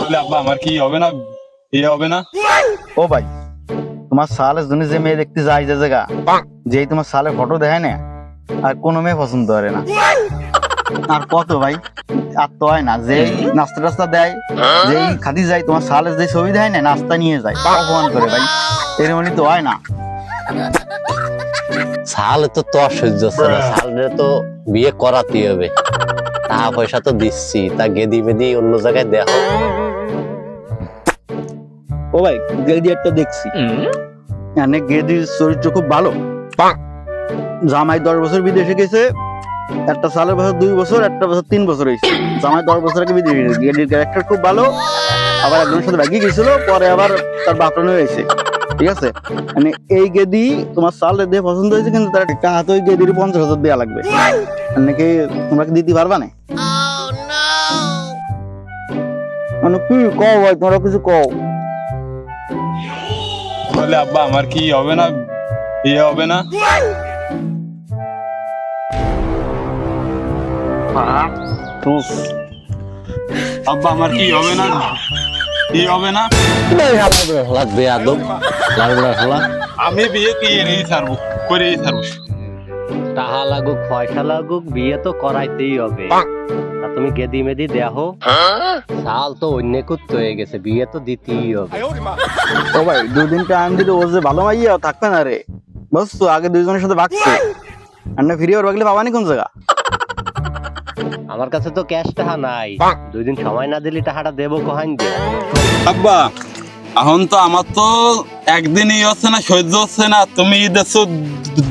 বলে আব্বা আমার কি হবে না? বিয়ে হবে না? ও ভাই তোমার সালের জন্য যে মেয়ে দেখতে যায় যে জায়গা যেই তোমার সালের ফটো দেখায় না আর কোনো মেয়ে পছন্দ করে না। আর কত ভাই আর তো হয় না যেই নাস্তা টাস্তা দেয় যেই খাদি যায় তোমার সালের যে ছবি দেয় না নাস্তা নিয়ে যায় অপমান করে ভাই এরমনি তো হয় না। সাল তো তো অসহ্য সালে তো বিয়ে করাতেই হবে। টাকা পয়সা তো দিচ্ছি তা গেদি মেদি অন্য জায়গায় দেখো ও ভাই গেদি একটা দেখছি। মানে গেদির চরিত্র খুব ভালো। জামাই দশ বছর বিদেশে গেছে একটা সালের বছর দুই বছর একটা বছর তিন বছর হয়েছে। জামাই দশ বছর আগে বিদেশে গেছে। গেদির ক্যারেক্টার খুব ভালো। আবার একজনের সাথে ভাগিয়ে গেছিল পরে আবার তার বাপরানো হয়েছে। ঠিক আছে? মানে এই গেদি তোমার সালের দিয়ে পছন্দ হয়েছে কিন্তু তার একটা হাতে ওই গেদির পঞ্চাশ হাজার দেওয়া লাগবে। মানে কি তোমরা কি দিতে পারবা না? মানে কি কও ভাই তোমরা কিছু কও। বলে আব্বা আমার কি হবে না? বিয়ে হবে না? আব্বা আমার কি হবে না? কি হবে না? লাগবে আদম লাগবে হলা? আমি বিয়ে কি ছাড়বো করেই ছাড়বো। টাকা লাগুক পয়সা লাগুক বিয়ে তো করাইতেই হবে। তা তুমি গেদি মেদি দেখো সাল তো অন্য কুত্ত হয়ে গেছে বিয়ে তো দিতেই হবে। ও ভাই দুদিন টাইম দিলে ও যে ভালো মাইয়া থাকবে না রে। বুঝছ আগে দুইজনের সাথে ভাগছে। আর না ফিরে ওর ভাগলে পাবানি কোন জায়গা? আমার কাছে তো ক্যাশ টাকা নাই। দুই দিন সময় না দিলে টাকাটা দেবো কহাইন দিয়ে। আব্বা এখন তো আমার তো একদিনই হচ্ছে না সহ্য হচ্ছে না। তুমি দেখছ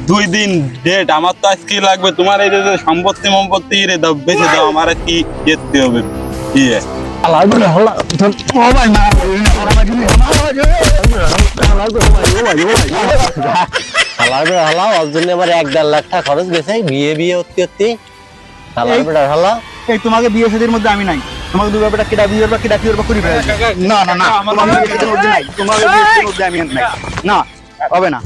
দুই দিন ডেট আমার তো আজকে লাগবে। তোমার এই যে সম্পত্তি সম্পত্তি রে দাও বেঁচে দাও আমার কি যেতে হবে? ইয়ে হালার ওর জন্য আমার এক দেড় লাখ টাকা খরচ গেছে বিয়ে বিয়ে হতে হতে হালার বেড়া হালা এই তোমাকে বিয়ে শাদীর মধ্যে আমি নাই। তোমাকে দুই ব্যাপারটা কেটা বিয়ে বা কেটা বিয়ে বা করি না না না। নাই। আমি নাই। না হবে না।